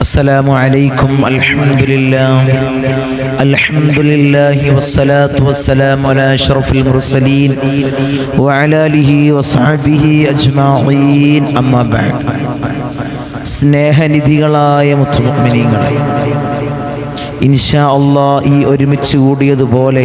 السلام عليكم الحمد لله الحمد لله والصلاة والسلام على أشرف المرسلين وعلى آله وصحبه أجمعين أما بعد സ്നേഹനിധികളായ മുത്തുമുഗ്മിനീങ്ങളെ ഇൻഷാ അള്ളാ ഈ ഒരുമിച്ച് കൂടിയതുപോലെ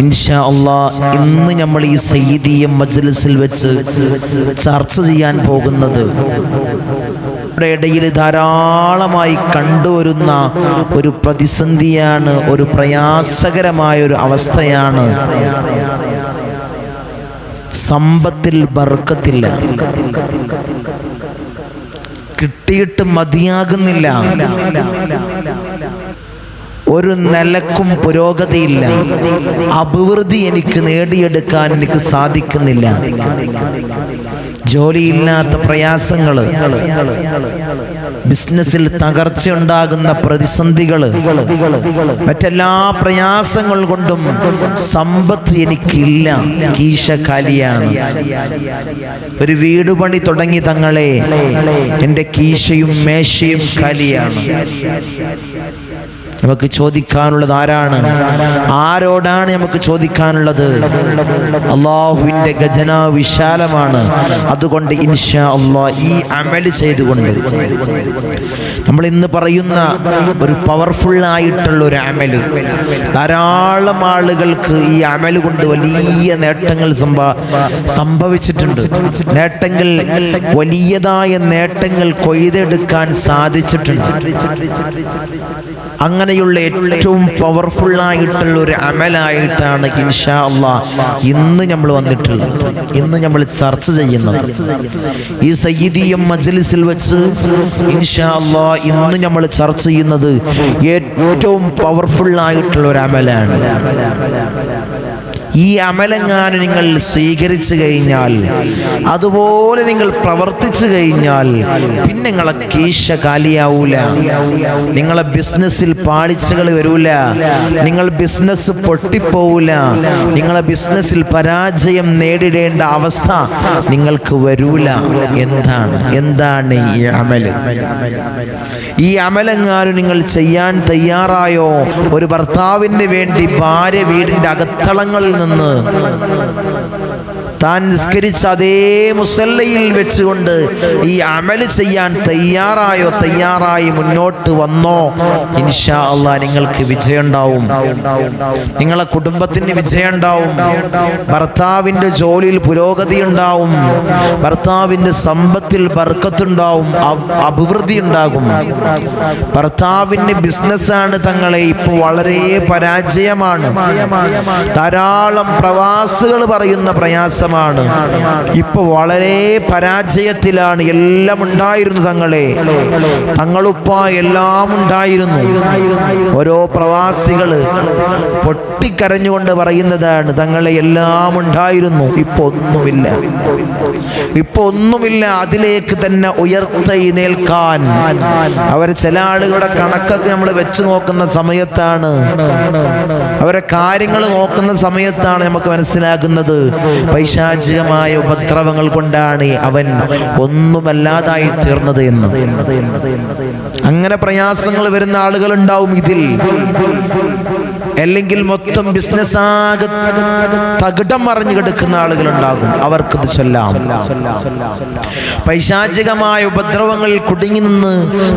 ഇൻഷാ അള്ളാ ഇന്ന് നമ്മൾ ഈ സയ്യിദിയ മജ്ലിസിൽ വെച്ച് ചർച്ച ചെയ്യാൻ പോകുന്നത് ഇടയിൽ ധാരാളമായി കണ്ടുവരുന്ന ഒരു പ്രതിസന്ധിയാണ് ഒരു പ്രയാസകരമായ ഒരു അവസ്ഥയാണ്. സമ്പത്തിൽ ബർക്കത്തില്ല. കിട്ടിയിട്ട് മതിയാകുന്നില്ല. ഒരു നിലക്കും പുരോഗതിയില്ല. അഭിവൃദ്ധി എനിക്ക് നേടിയെടുക്കാൻ എനിക്ക് സാധിക്കുന്നില്ല. ജോലിയില്ലാത്ത പ്രയാസങ്ങൾ ബിസിനസ്സിൽ തകർച്ചയുണ്ടാകുന്ന പ്രതിസന്ധികൾ മറ്റെല്ലാ പ്രയാസങ്ങൾ കൊണ്ടും സമ്പത്ത് എനിക്കില്ല. കീശ കാലിയാണ്. ഒരു വീട് പണി തുടങ്ങി തങ്ങളെ എന്റെ കീശയും മേശയും കാലിയാണ്. നമുക്ക് ചോദിക്കാനുള്ളത് ആരാണ്? ആരോടാണ് നമുക്ക് ചോദിക്കാനുള്ളത്? അള്ളാഹുവിന്റെ ഖജന വിശാലമാണ്. അതുകൊണ്ട് ഇൻഷാ ഈ അമൽ ചെയ്തുകൊണ്ട് നമ്മൾ ഇന്ന് പറയുന്ന ഒരു പവർഫുൾ ആയിട്ടുള്ള ഒരു അമൽ ധാരാളം ആളുകൾക്ക് ഈ അമൽ കൊണ്ട് വലിയ നേട്ടങ്ങൾ സംഭ സംഭവിച്ചിട്ടുണ്ട്. നേട്ടങ്ങൾ വലിയതായ നേട്ടങ്ങൾ കൊയ്തെടുക്കാൻ സാധിച്ചിട്ടുണ്ട്. അങ്ങനെയുള്ള ഏറ്റവും പവർഫുൾ ആയിട്ടുള്ള ഒരു അമലായിട്ടാണ് ഇൻഷാ അള്ളാ ഇന്ന് നമ്മൾ വന്നിട്ടുള്ളത്. ഇന്ന് നമ്മൾ ചർച്ച ചെയ്യുന്നത്. ഈ സയ്യിദിയം മജ്ലിസിൽ വെച്ച് ഇൻഷാ അള്ളാ ഇന്ന് നമ്മൾ ചർച്ച ചെയ്യുന്നത് ഏറ്റവും പവർഫുൾ ആയിട്ടുള്ള ഒരു അമലാണ്. ഈ അമലെങ്ങാനും നിങ്ങൾ സ്വീകരിച്ചു കഴിഞ്ഞാൽ അതുപോലെ നിങ്ങൾ പ്രവർത്തിച്ചു കഴിഞ്ഞാൽ പിന്നെ നിങ്ങളെ കീശ കാലിയാവൂല. നിങ്ങളെ ബിസിനസ്സിൽ പാളിച്ചകൾ വരൂല. നിങ്ങൾ ബിസിനസ് പൊട്ടിപ്പോവൂല. നിങ്ങളെ ബിസിനസ്സിൽ പരാജയം നേരിടേണ്ട അവസ്ഥ നിങ്ങൾക്ക് വരൂല. എന്താണ്? എന്താണ് ഈ അമൽ? ഈ അമലെങ്ങാനും നിങ്ങൾ ചെയ്യാൻ തയ്യാറായോ? ഒരു ഭർത്താവിന് വേണ്ടി ഭാര്യ വീടിന്റെ അകത്തളങ്ങളിൽ നിന്ന് താൻ നിസ്കരിച്ച അതേ മുസല്ലയിൽ വെച്ചുകൊണ്ട് ഈ അമൽ ചെയ്യാൻ തയ്യാറായോ തയ്യാറായി മുന്നോട്ട് വന്നോ? ഇൻഷാ അള്ളാ നിങ്ങൾക്ക് വിജയമുണ്ടാവും. നിങ്ങളെ കുടുംബത്തിന് വിജയമുണ്ടാവും. ഭർത്താവിന്റെ ജോലിയിൽ പുരോഗതി ഉണ്ടാവും ഭർത്താവിന്റെ സമ്പത്തിൽ ബർക്കത്തുണ്ടാവും. അഭ്- അഭിവൃദ്ധി ഉണ്ടാകും ഭർത്താവിന്റെ ബിസിനസ്സാണ് തങ്ങളെ ഇപ്പോൾ വളരെ പരാജയമാണ്. ധാരാളം പ്രവാസികൾ പറയുന്ന പ്രയാസമാണ് ഇപ്പൊ വളരെ പരാജയത്തിലാണ് എല്ലാം ഉണ്ടായിരുന്നു തങ്ങളെ. തങ്ങളുപ്പ എല്ലാം ഉണ്ടായിരുന്നു. ഓരോ പ്രവാസികൾ പൊട്ടിക്കരഞ്ഞുകൊണ്ട് പറയുന്നതാണ് തങ്ങളെ എല്ലാം ഉണ്ടായിരുന്നു. ഇപ്പൊ ഒന്നുമില്ല. ഇപ്പൊ ഒന്നുമില്ല അതിലേക്ക് തന്നെ ഉയർത്തെഴുന്നേൽക്കാൻ അവർ ചില ആളുകളുടെ കണക്കൊക്കെ നമ്മൾ വെച്ച് നോക്കുന്ന സമയത്താണ്. അവരെ കാര്യങ്ങൾ നോക്കുന്ന സമയത്താണ് നമുക്ക് മനസ്സിലാക്കുന്നത് പൈശാചികമായ ഉപദ്രവങ്ങൾ കൊണ്ടാണ് അവൻ ഒന്നുമല്ലാതായി തീർന്നത് എന്ന്. അങ്ങനെ പ്രയാസങ്ങൾ വരുന്ന ആളുകൾ ഉണ്ടാവും ഇതിൽ. അല്ലെങ്കിൽ മൊത്തം ബിസിനസ് ആകെ തകിടം മറിഞ്ഞു കിടക്കുന്ന ആളുകൾ ഉണ്ടാകും അവർക്കിത് ചൊല്ലാം. പൈശാചികമായ ഉപദ്രവങ്ങളിൽ കുടുങ്ങി നിന്ന്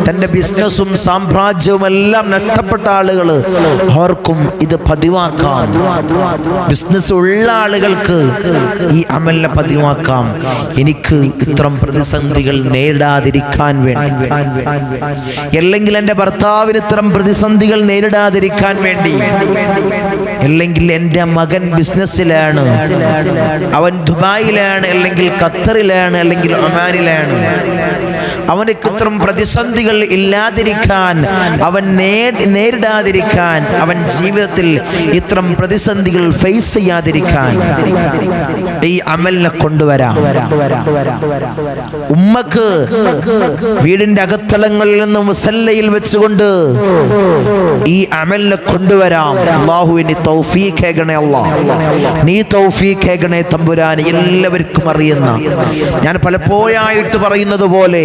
തന്റെ ബിസിനസ്സും സാമ്രാജ്യവും എല്ലാം നഷ്ടപ്പെട്ട ആളുകൾ അവർക്കും ഇത് പതിവാക്കാം. ബിസിനസ് ഉള്ള ആളുകൾക്ക് ഈ അമലിനെ പതിവാക്കാം. എനിക്ക് ഇത്തരം പ്രതിസന്ധികൾ നേരിടാതിരിക്കാൻ വേണ്ടി. അല്ലെങ്കിൽ എന്റെ ഭർത്താവിന് ഇത്തരം പ്രതിസന്ധികൾ നേരിടാതിരിക്കാൻ വേണ്ടി. അല്ലെങ്കിൽ എന്റെ മകൻ ബിസിനസ്സിലാണ്. അവൻ ദുബായിലാണ് അല്ലെങ്കിൽ ഖത്തറിലാണ് അല്ലെങ്കിൽ ഒമാനിലാണ്. അവനക്ക് ഇത്രം പ്രതിസന്ധികൾ ഇല്ലാതിരിക്കാൻ അവൻ നേരിടാതിരിക്കാൻ അവൻ ജീവിതത്തിൽ ഇത്രം പ്രതിസന്ധികൾ ഫേസ് ചെയ്യാതിരിക്കാൻ. ഈ അമലിനെ കൊണ്ടുവരാം. ഉമ്മക്ക് വീടിന്റെ അകത്തളങ്ങളിൽ നിന്ന് മുസല്ലയിൽ വെച്ചുകൊണ്ട് ഈ അമലിനെ കൊണ്ടുവരാം. അള്ളാഹുവിന് തൗഫീഖേകണേ അല്ലാഹ് നീ തൗഫീഖേഗണേ തമ്പുരാൻ എല്ലാവർക്കും അറിയുന്ന. ഞാൻ പലപ്പോഴായിട്ട് പറയുന്നത് പോലെ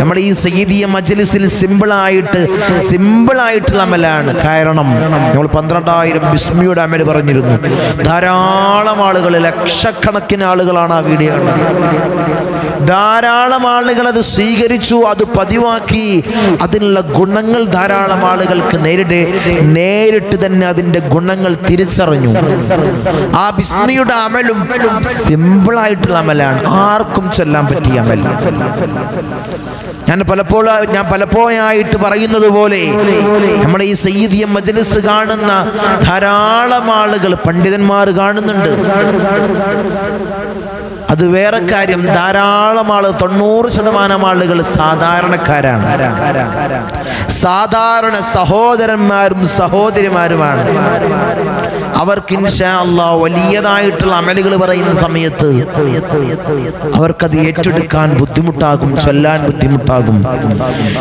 നമ്മൾ ഈ സയ്യിദിയ മജ്ലിസിൽ സിമ്പിളായിട്ട് സിമ്പിളായിട്ടുള്ള അമലാണ്. കാരണം നമ്മൾ പന്ത്രണ്ടായിരം ബിസ്മിയുടെ അമൽ പറഞ്ഞിരുന്നു. ധാരാളം ആളുകൾ ലക്ഷക്കണക്കിന് ആളുകളാണ് ആ വീഡിയോ കണ്ടത്. ധാരാളം ആളുകൾ അത് സ്വീകരിച്ചു അത് പതിവാക്കി. അതിനുള്ള ഗുണങ്ങൾ ധാരാളം ആളുകൾക്ക് നേരിട്ട് നേരിട്ട് തന്നെ അതിന്റെ ഗുണങ്ങൾ തിരിച്ചറിഞ്ഞു. ആ ബിസ്മിയുടെ അമലും സിമ്പിളായിട്ടുള്ള അമലാണ്. ആർക്കും ചൊല്ലാൻ പറ്റിയ അമല ഞാൻ പലപ്പോഴും ഞാൻ പലപ്പോഴായിട്ട് പറയുന്നത് പോലെ നമ്മുടെ ഈ സയ്യിദിയ മജ്ലിസ് കാണുന്ന ധാരാളം ആളുകൾ പണ്ഡിതന്മാർ കാണുന്നുണ്ട്. അത് വേറെ കാര്യം. ധാരാളം ആൾ തൊണ്ണൂറ് ശതമാനം ആളുകൾ സാധാരണക്കാരാണ്. സാധാരണ സഹോദരന്മാരും സഹോദരിമാരുമാണ്. അവർക്ക് വലിയതായിട്ടുള്ള അമലുകൾ പറയുന്ന സമയത്ത് അവർക്കത് ഏറ്റെടുക്കാൻ ബുദ്ധിമുട്ടാകും ചൊല്ലാൻ ബുദ്ധിമുട്ടാകും.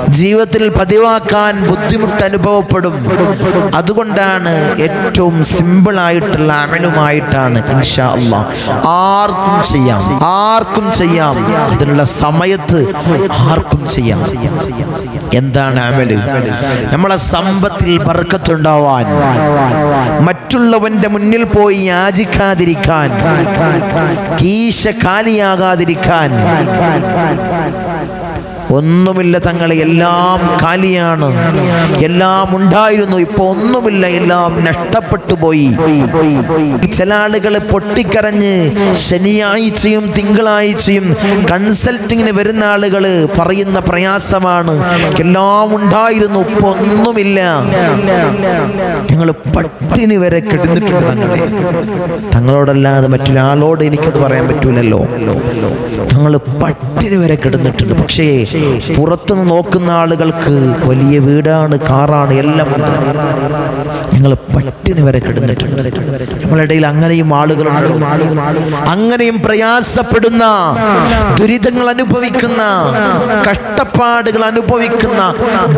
ജീവിതത്തിൽ പതിവാക്കാൻ ബുദ്ധിമുട്ട് അനുഭവപ്പെടും. അതുകൊണ്ടാണ് ഏറ്റവും സിമ്പിൾ ആയിട്ടുള്ള അമലുമായിട്ടാണ് ഇൻഷാ ആർക്കും ചെയ്യാം ആർക്കും ചെയ്യാം. അതിനുള്ള സമയത്ത് ആർക്കും ചെയ്യാം. എന്താണ് അമൽ? നമ്മളെ സമ്പത്തിൽ ബർക്കത്തുണ്ടാവാൻ മറ്റുള്ളവന്റെ മുന്നിൽ പോയി യാചിക്കാതിരിക്കാൻ. കീശ കാലിയാകാതിരിക്കാൻ. ഒന്നുമില്ല തങ്ങളെ എല്ലാം കാലിയാണ്. എല്ലാം ഉണ്ടായിരുന്നു. ഇപ്പൊ ഒന്നുമില്ല എല്ലാം നഷ്ടപ്പെട്ടു പോയി. ചില ആളുകളെ പൊട്ടിക്കരഞ്ഞ് ശനിയാഴ്ചയും തിങ്കളാഴ്ചയും കൺസൾട്ടിങ്ങിന് വരുന്ന ആളുകൾ പറയുന്ന പ്രയാസമാണ്. എല്ലാം ഉണ്ടായിരുന്നു ഇപ്പൊ ഒന്നുമില്ല. ഞങ്ങൾ പട്ടിണി വരെ കിടന്നിട്ടുണ്ട് തങ്ങളെ. തങ്ങളോടല്ലാതെ മറ്റൊരാളോട് എനിക്കത് പറയാൻ പറ്റൂലല്ലോ. ഞങ്ങൾ പട്ടിണി വരെ കിടന്നിട്ടുണ്ട്. പക്ഷേ പുറത്തുനിന്ന് നോക്കുന്ന ആളുകൾക്ക് വലിയ വീടാണ് കാറാണ് എല്ലാം ഞങ്ങൾ പട്ടിണി വരെ കിടന്നിട്ടുണ്ട്. നമ്മളിടയിൽ അങ്ങനെയും ആളുകളുണ്ട്. അങ്ങനെയും പ്രയാസപ്പെടുന്ന ദുരിതങ്ങൾ അനുഭവിക്കുന്ന കഷ്ടപ്പാടുകൾ അനുഭവിക്കുന്ന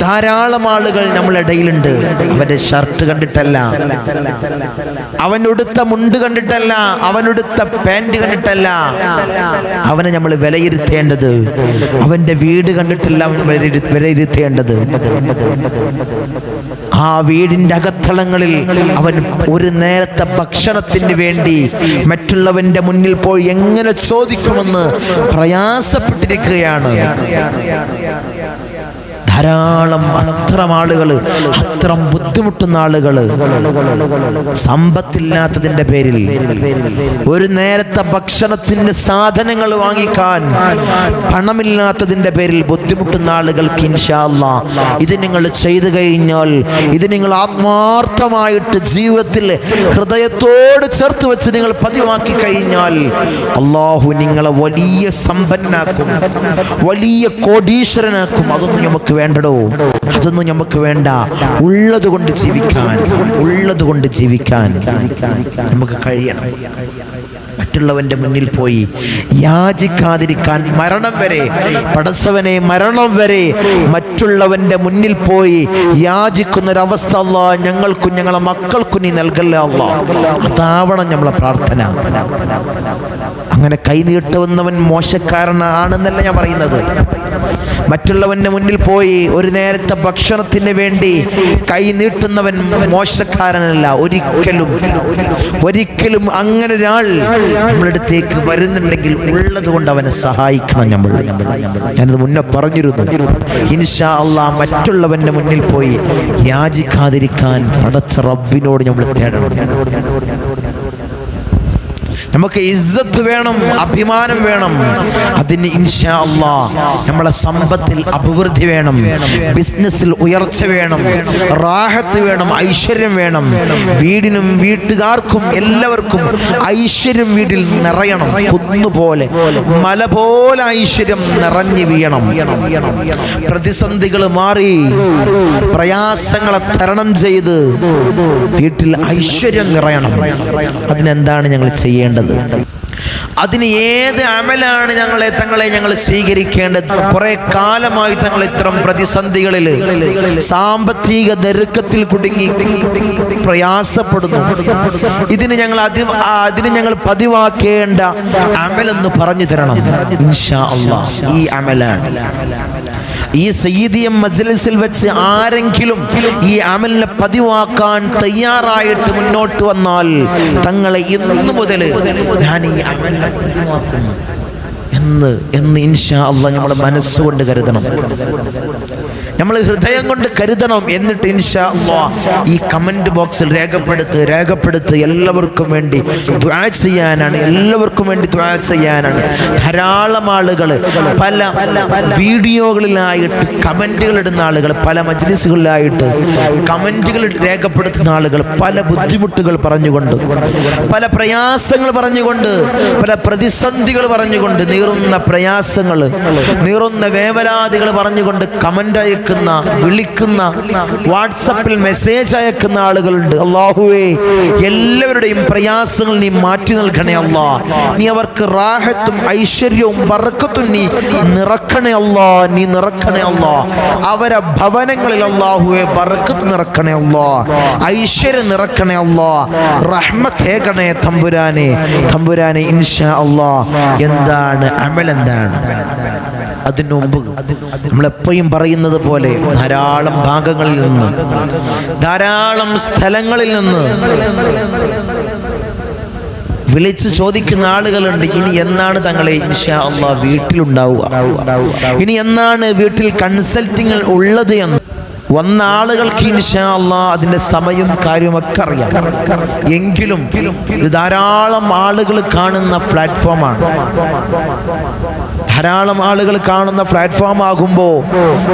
ധാരാളം ആളുകൾ നമ്മളിടയിലുണ്ട്. അവന്റെ ഷർട്ട് കണ്ടിട്ടല്ല അവനൊടുത്ത മുണ്ട് കണ്ടിട്ടല്ല അവനൊടുത്ത പാന്റ് കണ്ടിട്ടല്ല അവനെ നമ്മൾ വിലയിരുത്തേണ്ടത്. അവന്റെ വീട് കണ്ടിട്ടല്ല അവൻ വിലയിരുത്തേണ്ടത്. ആ വീടിന്റെ അകത്തളങ്ങളിൽ അവൻ ഒരു നേരത്തെ ഭക്ഷണത്തിന് വേണ്ടി മറ്റുള്ളവന്റെ മുന്നിൽ പോയി എങ്ങനെ ചോദിക്കുമെന്ന് പ്രയാസപ്പെട്ടിരിക്കുകയാണ്. ധാരാളം അത്രം ആളുകൾ അത്രം ബുദ്ധിമുട്ടുന്ന ആളുകൾ സമ്പത്തില്ലാത്തതിന്റെ പേരിൽ ഒരു നേരത്തെ ഭക്ഷണത്തിന്റെ സാധനങ്ങൾ വാങ്ങിക്കാൻ പണമില്ലാത്തതിന്റെ പേരിൽ ബുദ്ധിമുട്ടുന്ന ആളുകൾക്ക് ഇൻഷാല്ല ഇത് നിങ്ങൾ ചെയ്തു കഴിഞ്ഞാൽ ഇത് നിങ്ങൾ ആത്മാർത്ഥമായിട്ട് ജീവിതത്തിൽ ഹൃദയത്തോട് ചേർത്ത് വെച്ച് നിങ്ങൾ പതിവാക്കി കഴിഞ്ഞാൽ അള്ളാഹു നിങ്ങളെ വലിയ സമ്പന്നാക്കും വലിയ കോടീശ്വരനാക്കും. അതൊന്നും നമുക്ക് വേണ്ടടോ? അതൊന്നും നമുക്ക് വേണ്ട. ഉള്ളത് കൊണ്ട് ജീവിക്കാൻ. ഉള്ളത് കൊണ്ട് ജീവിക്കാൻ. നമുക്ക് കഴിയണം. മറ്റുള്ളവന്റെ മുന്നിൽ പോയി. യാചിക്കാതിരിക്കാൻ മരണം വരെ പടച്ചവനെ മരണം വരെ മറ്റുള്ളവന്റെ മുന്നിൽ പോയി യാചിക്കുന്നൊരവസ്ഥ അല്ലാ. ഞങ്ങൾക്കും ഞങ്ങളെ മക്കൾക്കും നീ നൽകല്ല അല്ല. അതാവണം നമ്മളെ പ്രാർത്ഥന. അങ്ങനെ കൈനീട്ടുന്നവൻ മോശക്കാരനാണെന്നല്ല ഞാൻ പറയുന്നത്. മറ്റുള്ളവന്റെ മുന്നിൽ പോയി ഒരു നേരത്തെ ഭക്ഷണത്തിന് വേണ്ടി കൈനീട്ടുന്നവൻ മോശക്കാരനല്ല. ഒരിക്കലും ഒരിക്കലും അങ്ങനെ ഒരാൾ നമ്മളടുത്തേക്ക് വരുന്നുണ്ടെങ്കിൽ ഉള്ളത് കൊണ്ട് അവനെ സഹായിക്കണം നമ്മൾ. ഞാനത് മുന്നേ പറഞ്ഞിരുന്നു. ഇൻഷാ അള്ളാ മറ്റുള്ളവന്റെ മുന്നിൽ പോയി യാചിക്കാതിരിക്കാൻ പടച്ച റബ്ബിനോട് നമ്മൾ തേടണം. നമുക്ക് ഇസ്സത്ത് വേണം അഭിമാനം വേണം. അതിന് ഇൻഷാ അള്ളാ നമ്മളെ സമ്പത്തിൽ അഭിവൃദ്ധി വേണം. ബിസിനസ്സിൽ ഉയർച്ച വേണം. റാഹത്ത് വേണം ഐശ്വര്യം വേണം. വീടിനും വീട്ടുകാർക്കും എല്ലാവർക്കും ഐശ്വര്യം വീട്ടിൽ നിറയണം. കുന്നുപോലെ മല പോലെ ഐശ്വര്യം നിറഞ്ഞു വീണം പ്രതിസന്ധികൾ മാറി പ്രയാസങ്ങളെ തരണം ചെയ്ത് വീട്ടിൽ ഐശ്വര്യം നിറയണം. അതിനെന്താണ് ഞങ്ങൾ ചെയ്യേണ്ടത്? അതിന് ഏത് അമലാണ് ഞങ്ങളെ തങ്ങളെ ഞങ്ങൾ സ്വീകരിക്കേണ്ടത്? കുറെ കാലമായി തങ്ങൾ ഇത്തരം പ്രതിസന്ധികളിൽ സാമ്പത്തിക നെരുക്കത്തിൽ കുടുങ്ങി പ്രയാസപ്പെടുന്നു. ഇതിന് ഞങ്ങൾ അതി അതിന് ഞങ്ങൾ പതിവാക്കേണ്ട അമലെന്ന് പറഞ്ഞു തരണം. ഈ അമലാണ്. ഈ സയ്യിദിയം മജ്ലിസിൽ വെച്ച് ആരെങ്കിലും ഈ അമലിനെ പതിവാക്കാൻ തയ്യാറായിട്ട് മുന്നോട്ട് വന്നാൽ തങ്ങളെ ഇന്നു മുതൽ ഞാൻ ഈ അമലിനെ പതിവാക്കുന്നു എന്ന് എന്ന് ഇൻഷാ അള്ളാഹ് നമ്മുടെ മനസ്സുകൊണ്ട് കരുതണം. നമ്മൾ ഹൃദയം കൊണ്ട് കരുതണം എന്നിട്ട് ഈ കമന്റ് ബോക്സിൽ രേഖപ്പെടുത്ത് രേഖപ്പെടുത്ത് എല്ലാവർക്കും വേണ്ടി ദ്വാ ചെയ്യാനാണ് എല്ലാവർക്കും വേണ്ടി ദ്വാ ചെയ്യാനാണ്. ധാരാളം ആളുകൾ പല വീഡിയോകളിലായിട്ട് കമന്റുകൾ ഇടുന്ന ആളുകൾ പല മജ്ലിസുകളിലായിട്ട് കമന്റുകൾ രേഖപ്പെടുത്തുന്ന ആളുകൾ പല ബുദ്ധിമുട്ടുകൾ പറഞ്ഞുകൊണ്ട് പല പ്രയാസങ്ങൾ പറഞ്ഞുകൊണ്ട് പല പ്രതിസന്ധികൾ പറഞ്ഞുകൊണ്ട് നീറുന്ന പ്രയാസങ്ങൾ നീറുന്ന വേവലാതികൾ പറഞ്ഞുകൊണ്ട് കമന്റ് അയക്കുന്ന വിളിക്കുന്ന വാട്സപ്പിൽ മെസ്സേജ് അയക്കുന്ന ആളുകളുണ്ട്. അള്ളാഹുവേ എല്ലാവരുടെയും പ്രയാസങ്ങൾ നീ മാറ്റി നൽകണേ അല്ലാ. നീ അവർക്ക് റാഹത്തും ഐശ്വര്യവും ബർക്കത്തും നീ നിറക്കണേ അല്ലാ നീ നിറക്കണേ അല്ലാ. അവരെ ഭവനങ്ങളിൽ അള്ളാഹുവെ ബർക്കത്ത് നിറക്കണേ അല്ലാ. ഐശ്വര്യം നിറക്കണേ അല്ലാ. റഹ്മത്തേക്കണേ തമ്പുരാനെ. തമ്പുരാനെ ഇൻഷാ അല്ലാ. എന്താണ്? അമൽ എന്താണ് അതിനു മുമ്പ് നമ്മളെപ്പോഴും പറയുന്നത് പോലെ ധാരാളം ഭാഗങ്ങളിൽ നിന്ന് ധാരാളം സ്ഥലങ്ങളിൽ നിന്ന് വിളിച്ച് ചോദിക്കുന്ന ആളുകളുണ്ട് ഇനി എന്നാണ് തങ്ങളെ ഇൻഷാ വീട്ടിലുണ്ടാവുക? ഇനി എന്നാണ് വീട്ടിൽ കൺസൾട്ടിങ്ങൾ ഉള്ളത് എന്ന്? വന്ന ആളുകൾക്ക് ഇൻഷാ അള്ളാ അതിന്റെ സമയം കാര്യമൊക്കെ അറിയാം. എങ്കിലും ഇത് ധാരാളം ആളുകൾ കാണുന്ന പ്ലാറ്റ്ഫോമാണ്. ധാരാളം ആളുകൾ കാണുന്ന പ്ലാറ്റ്ഫോം ആകുമ്പോൾ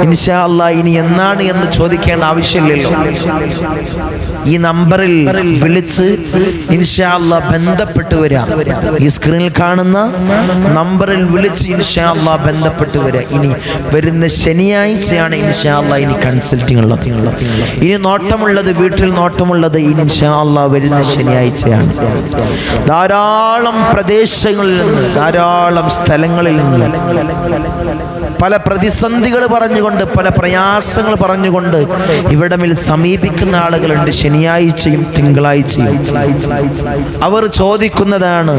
ഇൻഷാ അല്ലാ ഇനി എന്നാണ് എന്ന് ചോദിക്കേണ്ട ആവശ്യമില്ലല്ലോ. ഈ നമ്പറിൽ വിളിച്ച് ഇൻഷാല്ല ബന്ധപ്പെട്ട് വരാം. ഈ സ്ക്രീനിൽ കാണുന്ന നമ്പറിൽ വിളിച്ച് ഇൻഷാല്ല ബന്ധപ്പെട്ട് വരാം. ഇനി വരുന്ന ശനിയാഴ്ചയാണ് ഇൻഷാല്ല ഇനി കൺസൾട്ടിങ് ഉള്ളത് ഇനി നോട്ടമുള്ളത് വീട്ടിൽ നോട്ടമുള്ളത് ഇൻഷാ അള്ളാ വരുന്ന ശനിയാഴ്ചയാണ്. ധാരാളം പ്രദേശങ്ങളിൽ നിന്ന് ധാരാളം സ്ഥലങ്ങളിൽ നിന്ന് പല പ്രതിസന്ധികൾ പറഞ്ഞുകൊണ്ട് പല പ്രയാസങ്ങൾ പറഞ്ഞുകൊണ്ട് ഇവിടമിൽ സമീപിക്കുന്ന ആളുകളുണ്ട്. ശനിയാഴ്ചയും തിങ്കളാഴ്ചയും. അവർ ചോദിക്കുന്നതാണ്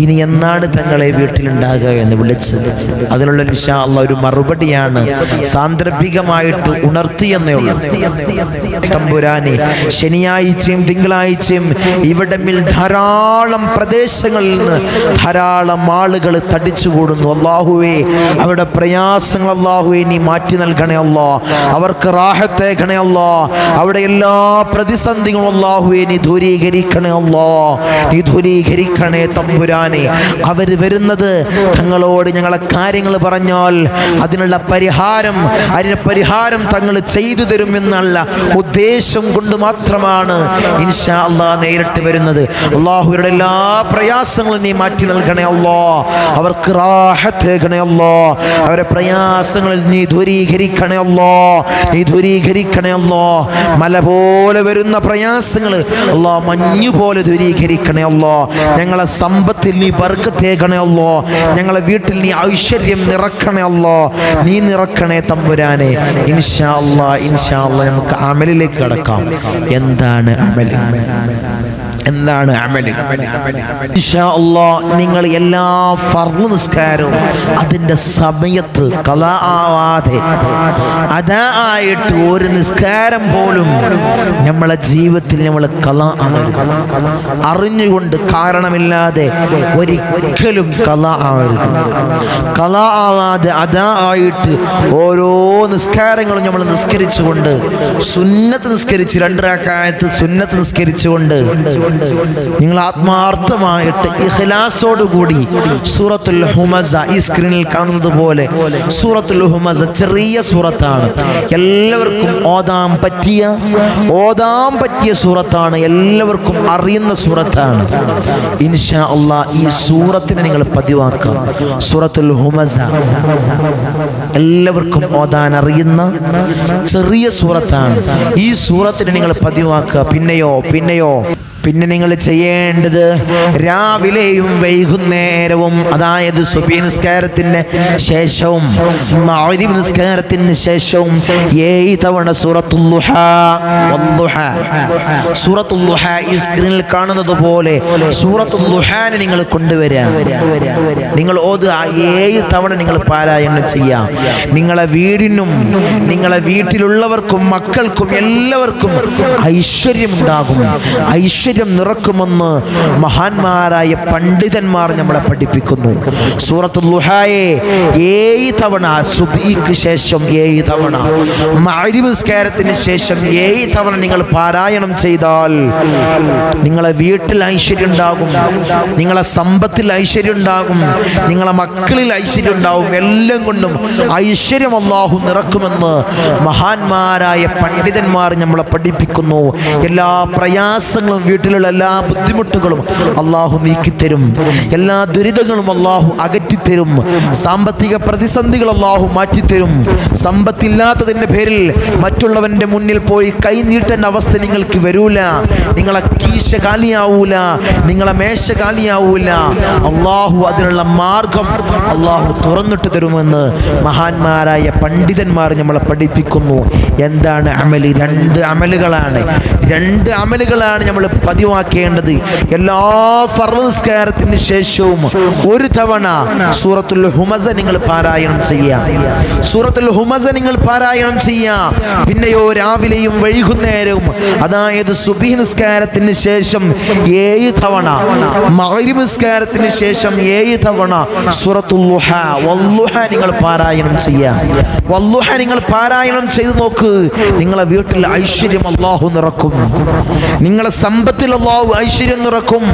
ഇനി എന്നാണ് തങ്ങളെ വീട്ടിലുണ്ടാകുക എന്ന് വിളിച്ച്? അതിനുള്ള ഇൻഷാ അള്ളാ ഒരു മറുപടിയാണ് സാന്ദർഭികമായിട്ട് ഉണർത്തിയെന്നേ ഉള്ളൂ. തമ്പുരാനെ ശനിയാഴ്ചയും തിങ്കളാഴ്ചയും ഇവിടമിൽ ധാരാളം പ്രദേശങ്ങളിൽ നിന്ന് ധാരാളം ആളുകൾ തടിച്ചുകൂടുന്നു. അള്ളാഹുവേ അവരുടെ പ്രയാസങ്ങൾ അള്ളാഹുവേ നീ മാറ്റി നൽകണേ അല്ലോ അവർക്ക് റാഹത്തേക്കണേ അല്ലോ അവിടെ എല്ലാ പ്രതിസന്ധികളും അള്ളാഹുവേ നീ ദൂരീകരിക്കണേ അല്ലോ നീ ദൂരീകരിക്കണേ തമ്പുരാനെ അവർ വരുന്നത് തങ്ങളോട് ഞങ്ങളെ കാര്യങ്ങൾ പറഞ്ഞാൽ അതിനുള്ള പരിഹാരം അതിന് പരിഹാരം തങ്ങൾ ചെയ്തു തരുമെന്നുള്ള ഉദ്ദേശം കൊണ്ട് മാത്രമാണ് ഇൻഷാ അള്ളാ നേരിട്ട് വരുന്നത്. അള്ളാഹുരുടെ എല്ലാ പ്രയാസങ്ങളും നീ മാറ്റി നൽകണേ അല്ലോ അവർക്ക് റാഹത്തേക്കണേ അല്ലോ അവരെ പ്രയാസങ്ങളിൽ നീ ദൂരീകരിക്കണേ അല്ലോ നീ ദൂരീകരിക്കണേ അല്ലോ മല പോലെ വരുന്ന പ്രയാസങ്ങൾ അല്ലോ മഞ്ഞു പോലെ ദൂരീകരിക്കണേ അല്ലോ ഞങ്ങളെ സമ്പത്തിൽ നീ ബർക്കത്തേക്കണേ അല്ലോ ഞങ്ങളെ വീട്ടിൽ നീ ഐശ്വര്യം നിറക്കണേ അല്ലോ നീ നിറക്കണേ തമ്പുരാനെ. ഇൻഷാ അല്ലാ ഇൻഷാ നമുക്ക് അമലിലേക്ക് കടക്കാം. എന്താണ് അമൽ എന്താണ് നിങ്ങൾ എല്ലാ ഫർദ് നിസ്കാരവും അതിന്റെ സമയത്ത് കല ആവാതെ അതാ ആയിട്ട് ഒരു നിസ്കാരം പോലും നമ്മളെ ജീവിതത്തിൽ നമ്മൾ കല അറിഞ്ഞുകൊണ്ട് കാരണമില്ലാതെ ഒരിക്കലും കല ആവരുത്. കല ആവാതെ അതാ ആയിട്ട് ഓരോ നിസ്കാരങ്ങളും നമ്മൾ നിസ്കരിച്ചുകൊണ്ട് സുന്നത്ത് നിസ്കരിച്ച് രണ്ടരാക്കായത്ത് സുന്നത്ത് നിസ്കരിച്ചുകൊണ്ട് നിങ്ങൾ ആത്മാർത്ഥമായിട്ട് ഇഖ്ലാസോട് കൂടി സൂറത്തുൽ ഹുമസ ഈ സ്ക്രീനിൽ കാണുന്നത് പോലെ സൂറത്തുൽ ഹുമസ ചെറിയ സൂറത്താണ്. എല്ലാവർക്കും ഓതാൻ പറ്റിയ ഓതാൻ പറ്റിയ സൂറത്താണ്. എല്ലാവർക്കും അറിയുന്ന സൂറത്താണ്. ഇൻഷാ അള്ളാ ഈ സൂറത്തിനെ നിങ്ങൾ പതിവാക്കാം സൂറത്തുൽ ഹുമസ. എല്ലാവർക്കും ഓതാൻ അറിയുന്ന ചെറിയ സൂറത്താണ്. ഈ സൂറത്തിനെ നിങ്ങൾ പതിവാക്കുക. പിന്നെയോ പിന്നെയോ. പിന്നെ നിങ്ങൾ ചെയ്യേണ്ടത് രാവിലെയും വൈകുന്നേരവും അതായത് സുബി നിസ്കാരത്തിന് ശേഷവും മഗ്രിബ് നിസ്കാരത്തിന് ശേഷവും ഏഴ് തവണ സൂറത്തുല്ലുഹ ഈ സ്ക്രീനിൽ കാണുന്നത് പോലെ സൂറത്തുല്ലുഹാനെ നിങ്ങൾ കൊണ്ടുവരിക. നിങ്ങൾ ഓത് ആ ഏഴ് തവണ നിങ്ങൾ പാരായണം ചെയ്യാം. നിങ്ങളെ വീടിനും നിങ്ങളെ വീട്ടിലുള്ളവർക്കും മക്കൾക്കും എല്ലാവർക്കും ഐശ്വര്യം ഉണ്ടാകും ഐശ്വര്യം നിറക്കുമെന്ന് മഹാന്മാരായ പണ്ഡിതന്മാർ നമ്മളെ പഠിപ്പിക്കുന്നു. സൂറത്ത് ലുഹായെ ഏഴ് തവണ ശേഷം ഏഴ് തവണ മാരിമസ്കാരത്തിന് ശേഷം ഏഴ് തവണ നിങ്ങൾ പാരായണം ചെയ്താൽ നിങ്ങളെ വീട്ടിൽ ഐശ്വര്യം ഉണ്ടാകും നിങ്ങളെ സമ്പത്തിൽ ഐശ്വര്യം ഉണ്ടാകും നിങ്ങളെ മക്കളിൽ ഐശ്വര്യം ഉണ്ടാകും. എല്ലാം കൊണ്ടും ഐശ്വര്യം അള്ളാഹു നിറക്കുമെന്ന് മഹാന്മാരായ പണ്ഡിതന്മാർ നമ്മളെ പഠിപ്പിക്കുന്നു. എല്ലാ പ്രയാസങ്ങളും വീട്ടിലുള്ള എല്ലാ ബുദ്ധിമുട്ടുകളും അള്ളാഹു നീക്കിത്തരും. എല്ലാ ദുരിതങ്ങളും അള്ളാഹു അകറ്റിത്തരും. സാമ്പത്തിക പ്രതിസന്ധികൾ അള്ളാഹു മാറ്റിത്തരും. സമ്പത്തില്ലാത്തതിന്റെ പേരിൽ മറ്റുള്ളവന്റെ മുന്നിൽ പോയി കൈ അവസ്ഥ നിങ്ങൾക്ക് വരൂല. നിങ്ങളെ കീശ കാലിയാവൂല. നിങ്ങളെ മേശ കാലിയാവൂല. അള്ളാഹു അതിനുള്ള മാർഗം അള്ളാഹു തുറന്നിട്ട് തരുമെന്ന് മഹാന്മാരായ പണ്ഡിതന്മാർ നമ്മളെ പഠിപ്പിക്കുന്നു. എന്താണ് അമൽ? രണ്ട് അമലുകളാണ്. രണ്ട് അമലുകളാണ് നമ്മൾ പതിവാക്കേണ്ടത്. എല്ലാ ഫർവസ്കാരത്തിന് ശേഷവും ഒരു തവണ സൂറത്തുൽ ഹുമസ നിങ്ങൾ പാരായണം ചെയ്യാം സൂറത്തുൽ ഹുമസ നിങ്ങൾ പാരായണം ചെയ്യാം പിന്നെയോ രാവിലെയും വൈകുന്നേരവും അതായത് സുബി നിസ്കാരത്തിന് ശേഷം ഏഴ് തവണ മഗ്രിബ് നിസ്കാരത്തിന് ശേഷം ഏഴ് തവണ സൂറത്തുൽ ലുഹ വല്ലുഹ നിങ്ങൾ പാരായണം ചെയ്യാം വല്ലുഹ നിങ്ങൾ പാരായണം ചെയ്തു നോക്ക്. നിങ്ങളെ വീട്ടിൽ ഐശ്വര്യം അള്ളാഹു നിറക്കും. നിങ്ങളെ സമ്പത്തിൽ അള്ളാഹു ഐശ്വര്യം നിറക്കും.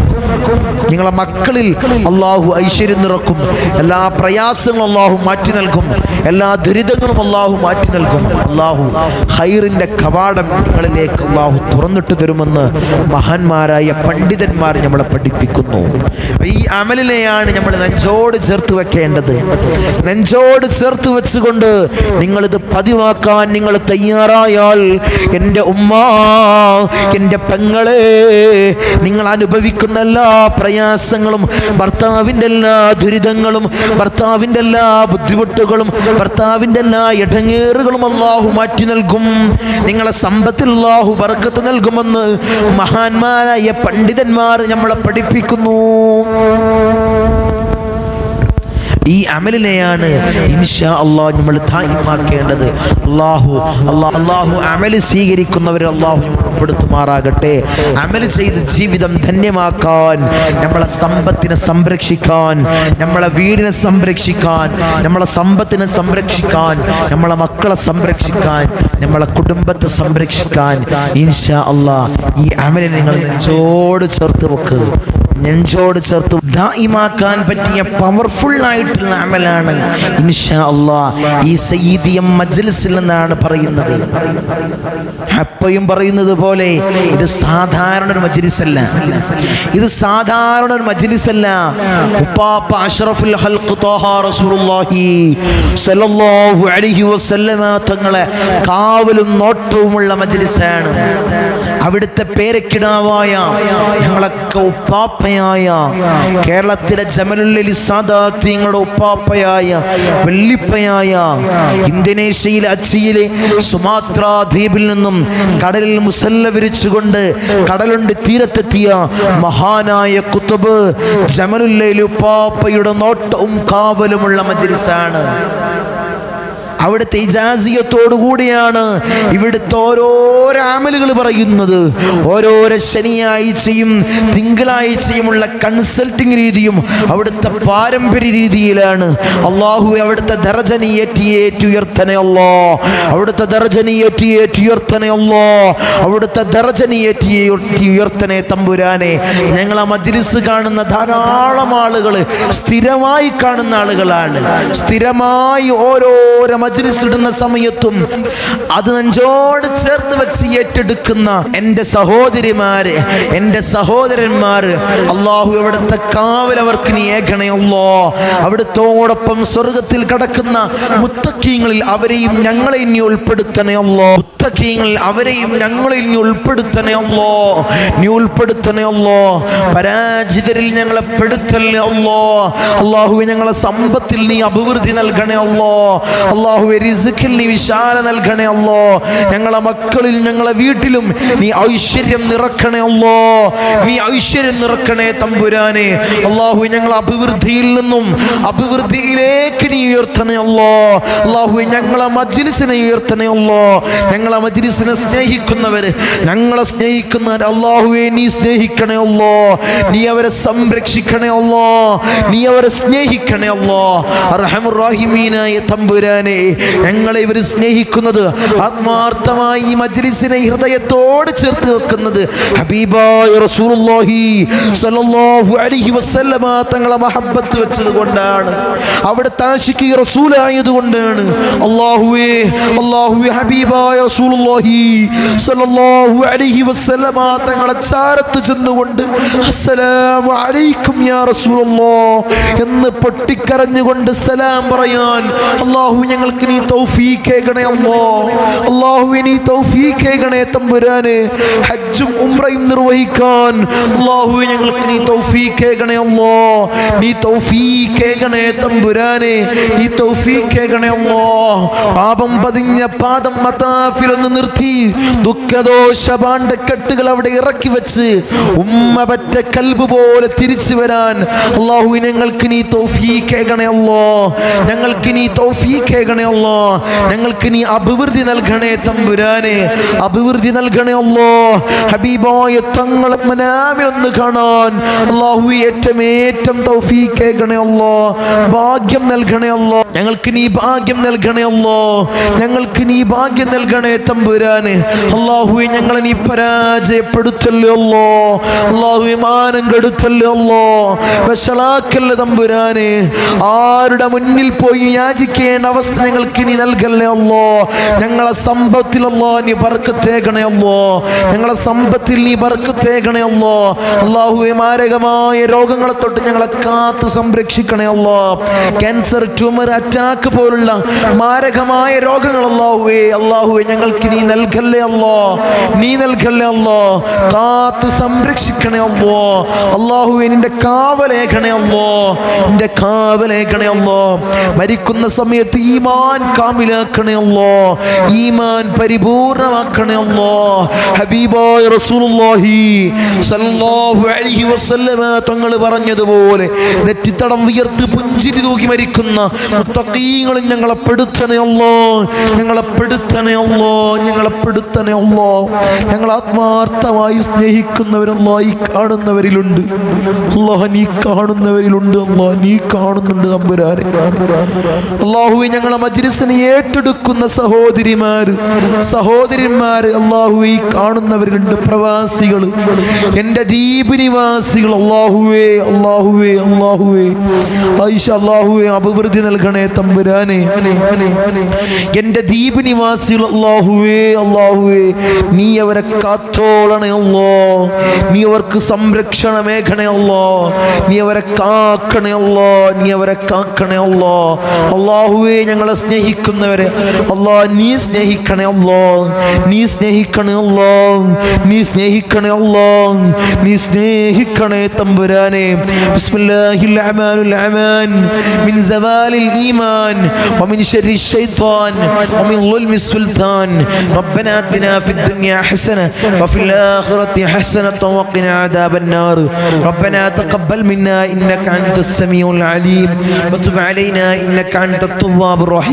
നിങ്ങളെ മക്കളിൽ അള്ളാഹു ഐശ്വര്യം നിറക്കും. എല്ലാ പ്രയാസങ്ങളും അള്ളാഹു മാറ്റി നൽകും. എല്ലാ ദുരിതങ്ങളും അള്ളാഹു മാറ്റി നൽകും. അള്ളാഹു ഹൈറിന്റെ കവാടം നിങ്ങളിലേക്ക് അള്ളാഹു തുറന്നിട്ട് തരുമെന്ന് മഹാന്മാരായ പണ്ഡിതന്മാർ നമ്മളെ പഠിപ്പിക്കുന്നു. ഈ അമലിനെയാണ് നമ്മൾ നെഞ്ചോട് ചേർത്ത് വെക്കേണ്ടത്. നെഞ്ചോട് ചേർത്ത് വെച്ചുകൊണ്ട് നിങ്ങളിത് പതിവാക്കാൻ നിങ്ങൾ തയ്യാറായാൽ എന്റെ ഉമ്മ എന്റെ പെങ്ങളെ നിങ്ങൾ അനുഭവിക്കുന്ന എല്ലാ പ്രയാസങ്ങളും ഭർത്താവിന്റെ എല്ലാ ദുരിതങ്ങളും ഭർത്താവിന്റെ എല്ലാ ബുദ്ധിമുട്ടുകളും ഭർത്താവിന്റെ എല്ലാ ഇടങ്ങേറുകളും അള്ളാഹു മാറ്റി നൽകും. നിങ്ങളെ സമ്പത്തിൽ അള്ളാഹു ബർക്കത്ത് നൽകുമെന്ന് മഹാന്മാരായ പണ്ഡിതന്മാർ നമ്മളെ പഠിപ്പിക്കുന്നു. ഈ അമലിനെയാണ് ഇൻഷാ അള്ളാഹ് നമ്മൾ തായ്മാക്കേണ്ടത് അള്ളാഹു അള്ളാഹു അള്ളാഹു അമൽ സ്വീകരിക്കുന്നവരെ അള്ളാഹു ഉൾപ്പെടുത്തുമാറാകട്ടെ. അമൽ ചെയ്ത് ജീവിതം ധന്യമാക്കാൻ നമ്മളെ സമ്പത്തിനെ സംരക്ഷിക്കാൻ നമ്മളെ വീടിനെ സംരക്ഷിക്കാൻ നമ്മളെ സമ്പത്തിനെ സംരക്ഷിക്കാൻ നമ്മളെ മക്കളെ സംരക്ഷിക്കാൻ നമ്മളെ കുടുംബത്തെ സംരക്ഷിക്കാൻ ഇൻഷാ അള്ളാഹ് ഈ അമലിനെ നിങ്ങൾ നെഞ്ചോട് ചേർത്ത് വെക്കുക നെഞ്ചോട് ചേർത്ത് ദായിമാക്കാൻ പറ്റിയ പവർഫുൾ ആയിട്ടുള്ള അമലാണ്. ഇൻഷാ അള്ളാ ഈ സയ്യിദിയം മജ്ലിസിൽ നിന്നാണ് പറയുന്നത്. അപ്പയും പറയുന്നത് പോലെ ഇത് സാധാരണ ഒരു മജ്ലിസല്ല. ഇത് സാധാരണ ഒരു മജ്ലിസല്ല. ഉപ്പാപ്പ അഷ്റഫുൽ ഹൽഖ് തോഹാ റസൂലുള്ളാഹി സ്വല്ലല്ലാഹു അലൈഹി വസല്ലമ തങ്ങളെ കാവലും നോട്ടവുമുള്ള മജ്ലിസാണ്. അവിടുത്തെ പേരക്കിടാവായ ഞങ്ങളൊക്കെ ഉപ്പാപ്പയായ കേരളത്തിലെ ജമലുല്ലി സാദാത്യങ്ങളുടെ ഉപ്പാപ്പയായ വെള്ളിപ്പയായ ഇന്തോനേഷ്യയിലെ അച്ചിയിലെ സുമാത്ര ദ്വീപിൽ നിന്നും കടലിൽ മുസല്ല വിരിച്ചുകൊണ്ട് കടലുണ്ട് തീരത്തെത്തിയ മഹാനായ കുത്തുബ് ജമലുല്ലയിൽ ഉപ്പാപ്പയുടെ നോട്ടവും കാവലുമുള്ള മജ്ലിസാണ്. അവിടുത്തെ ഇജാസിയത്തോടു കൂടിയാണ് ഇവിടുത്തെ ഓരോ അമലുകൾ പറയുന്നത്. ഓരോരോ ശനിയാഴ്ചയും തിങ്കളാഴ്ചയുമുള്ള കൺസൾട്ടിങ് രീതിയും അവിടുത്തെ പാരമ്പര്യ രീതിയിലാണ്. അള്ളാഹു അവിടുത്തെ ദർജനിയേറ്റി ഉയർത്തനെ അവിടുത്തെ ദർജനിയേറ്റി ഉയർത്തനെ അവിടുത്തെ ദർജനിയേറ്റി ഉയർത്തനെ തമ്പുരാനെ. ഞങ്ങൾ ആ മജ്ലിസ് കാണുന്ന ധാരാളം ആളുകൾ സ്ഥിരമായി കാണുന്ന ആളുകളാണ്. സ്ഥിരമായി ഓരോരോ മജ്ലിസ് ഇടുന്ന സമയത്തും അത് നെഞ്ചോട് ചേർത്ത് വെച്ച് ഏറ്റെടുക്കുന്ന എന്റെ സഹോദരിമാര് എന്റെ സഹോദരന്മാര് അള്ളാഹു അവിടുത്തെ കാവൽ അവർക്ക് നീ ഏകണയല്ലോ അവിടുത്തോടൊപ്പം സ്വർഗത്തിൽ കടക്കുന്ന മുത്തക്കീങ്ങളിൽ അവരെയും ഞങ്ങളെ ഇനി ഉൾപ്പെടുത്തണേ അല്ലോ മുത്തക്കീങ്ങളിൽ അവരെയും ഞങ്ങളെ ഇനി ഉൾപ്പെടുത്തണേ അല്ലോ നീ ഉൾപ്പെടുത്തണേ അല്ലോ പരാജിതരിൽ ഞങ്ങളെ പെടുത്തല്ലേ അല്ലോ അള്ളാഹു ഞങ്ങളെ സമ്പത്തിൽ നീ അഭിവൃദ്ധി നൽകണേ അല്ലോ അള്ളാഹുവെ റിസുക്കിൽ നീ വിശാല നൽകണേ അല്ലോ. ഞങ്ങളെ മക്കളിൽ ഞങ്ങളെ വീട്ടിലും നീ ഐശ്വര്യം നിറക്കണേ അല്ലോ. നീ ഐശ്വര്യം നിറക്കണേ തമ്പുരാനെ. അള്ളാഹു ഞങ്ങൾ അഭിവൃദ്ധിയിൽ നിന്നും അഭിവൃദ്ധിയിലേക്ക് നീ ഉയർത്തണേ അല്ലോ. അള്ളാഹു ഞങ്ങളെ മജ്ലിസിനെ ഉയർത്തണേ അല്ലോ. ഞങ്ങളെ മജ്ലിസിനെ സ്നേഹിക്കുന്നവർ ഞങ്ങളെ സ്നേഹിക്കുന്നവർ അള്ളാഹുവെ നീ സ്നേഹിക്കണേ അല്ലോ. നീ അവരെ സംരക്ഷിക്കണേ അല്ലോ. നീ അവരെ സ്നേഹിക്കണേ അല്ലോ. അർഹമുറാഹിമീനായ തമ്പുരാനെ ഞങ്ങളെ ഇവർ സ്നേഹിക്കുന്നത് ആത്മാർത്ഥമായി ഈ മജ്ലിസിനെ ഹൃദയത്തോട് ചേർത്ത് വെക്കുന്നത് ഹബീബായ റസൂലുള്ളാഹി സ്വല്ലല്ലാഹു അലൈഹി വസല്ലമ തങ്ങളെ മഹബ്ബത്ത് വെച്ചത് കൊണ്ടാണ്. അവിടെ താശിക്ക് റസൂലായത് കൊണ്ടാണ് അല്ലാഹുവേ അല്ലാഹുവേ ഹബീബായ റസൂലുള്ളാഹി സ്വല്ലല്ലാഹു അലൈഹി വസല്ലമ തങ്ങളെ ചാരത്ത് ചെന്നുകൊണ്ട് അസ്സലാമു അലൈക്കും യാ റസൂലുള്ളാഹ് എന്ന് പൊട്ടിക്കരഞ്ഞുകൊണ്ട് സലാം പറയാൻ അല്ലാഹു ഞങ്ങൾക്ക് നീ തൗഫീഖ് അമ്മോ അല്ലാഹു നീ തൗഫീഖ് തമ്പുരാന്. ഹജ്ജും ഉംറയും നിർവഹിക്കാൻ. അല്ലാഹു ഞങ്ങൾക്ക് നീ തൗഫീഖ് അമ്മോ നീ തൗഫീഖ് ഏകണേ തമ്പുരാനെ. നീ തൗഫീഖ് അമ്മോ പാപം പതിഞ്ഞ പാദം മതാഫിലൊന്ന് നിർത്തി. ദുഃഖദോഷ പാണ്ഡക്കെട്ടുകൾ അവിടെ ഇറക്കി വെച്ച് ഉമ്മ പറ്റ കൽബ് പോലെ തിരിച്ചു വരാൻ. അള്ളാഹു ഞങ്ങൾക്ക് നീ തൗഫീഖ് ഏകണേ അല്ലോ. ഞങ്ങൾക്ക് നീ തൗഫീഖ് ഏകണേ അല്ലോ. ഞങ്ങൾക്ക് നീ അഭിവൃദ്ധി നൽകണേ തമ്പുരാനെ. അഭിവൃദ്ധി നൽകണേ അല്ലോ. ഹബീബായ തങ്ങളെ മനാവിൽ ഒന്ന് കാണാൻ. അള്ളാഹു തൗഫീഖ് ഏകണേ അല്ലോ. ഭാഗ്യം നൽകണേ അല്ലോ. ഞങ്ങൾക്ക് നീ ഭാഗ്യം നൽകണേ അല്ലോ. ഞങ്ങൾക്ക് നീ ഭാഗ്യം നൽകണേ തമ്പുരാനെ. അള്ളാഹുവെ ഞങ്ങളെ നീ പരാജയപ്പെടുത്തല്ലോ അല്ലോ. അള്ളാഹുവെ മാനം കെടുത്തല്ലോ അല്ലോ തമ്പുരാനെ. ആരുടെ മുന്നിൽ പോയി യാചിക്കേണ്ട അവസ്ഥ ഞങ്ങൾക്ക് നീ നൽകല്ലേ അല്ലോ ഞങ്ങളെ സമ്പത്തിൽ സമ്പത്തിലല്ലോ നീ പറക്കത്തേക്കണേ അല്ലോ ഞങ്ങളെ സമ്പത്തിൽ നീ പറക്കത്തേക്കണേ അല്ലോ അള്ളാഹുവെ മാരകമായ രോഗങ്ങളെ തൊട്ട് ഞങ്ങളെ കാത്ത് സംരക്ഷിക്കണേ അല്ലോ ക്യാൻസർ ട്യൂമർ അറ്റാക്ക് പോലുള്ള മാരകമായ രോഗങ്ങൾ അള്ളാഹുവേ അള്ളാഹുവെ ഞങ്ങൾക്ക് നീ നൽകല്ലേ അല്ലോ നീ നൽകല്ലേ അല്ലോ കാത്ത് സംരക്ഷിക്കണേ അല്ലോ അള്ളാഹുവെ നിന്റെ കാവലേക്കണേ അല്ലോ നിന്റെ കാവലേക്കണേ അല്ലോ മരിക്കുന്ന സമയത്ത് ഈമാൻ കാമിലാക്കണേ അല്ലോ. ഈമാൻ പരിപൂർണമാക്കണേ അല്ലോ. ഹബീബായ റസൂലുള്ളാഹി സല്ലല്ലാഹു അലൈഹി വസല്ലമ തങ്ങൾ പറഞ്ഞതുപോലെ നെറ്റിത്തടം വിയർത്ത് പുഞ്ചിരി തൂക്കി മരിക്കുന്ന മുത്തഖീങ്ങളിൽ ഞങ്ങളെ പെടുത്തണേ അല്ലോ. ഞങ്ങളെ പെടുത്തണേ അല്ലോ. ഞങ്ങളെ പെടുത്തണേ അല്ലോ. ഞങ്ങൾ ആത്മാർത്ഥമായി സ്നേഹിക്കുന്നവരല്ലോ ഈ കാണുന്നവരിലുണ്ട്. അല്ലാഹ് നീ കാണുന്നവരിലുണ്ട്. അല്ലാഹ് നീ കാണുന്നുണ്ട് നമ്പുരാനെ അള്ളാഹുവെ ഞങ്ങളെ മജ്ലിസിനെ ഏറ്റെടുക്കുന്ന സഹോദരിമാർ സഹോദരിമാർ അള്ളാഹു കാണുന്നവരുണ്ട് പ്രവാസികൾ എന്റെ ദ്വീപ് നിവാസികൾ അള്ളാഹുവേ അള്ളാഹുവേ അള്ളാഹുവേ ഐഷ അള്ളാഹുവേ അഭിവൃദ്ധി നൽകണേ തമ്പുരാനെ. എന്റെ ദ്വീപ് നിവാസികൾ അള്ളാഹുവേ അള്ളാഹുവേ നീ അവരെ കാത്തോളണേ അല്ലോ. നീ അവർക്ക് സംരക്ഷണമേഖണേ അല്ലോ. നീ അവരെ കാക്കണേ അല്ലോ. നീ അവരെ കാക്കണേ അല്ലോ. അള്ളാഹുവേ ഞങ്ങളെ സ്നേഹിക്കുന്നവരെ അല്ലാ നീ സ്നേഹിക്കണേ അല്ലോ നീ സ്നേഹിക്കണേ അല്ലോ നീ സ്നേഹിക്കണേ അല്ലോ നീ സ്നേഹിക്കണേ തമ്പുരാനെ ബിസ്മില്ലാഹിൽ അമാനുൽ അമാൻ മിൻ സവാലിൽ ഈമാൻ ومن شر الشيطان ومن ظلم السلطان ربنا آتنا في الدنيا حسنة وفي الآخرة حسنة وقنا عذاب النار ربنا تقبل منا إنك أنت السميع العليم وتب علينا إنك أنت التواب الرحيم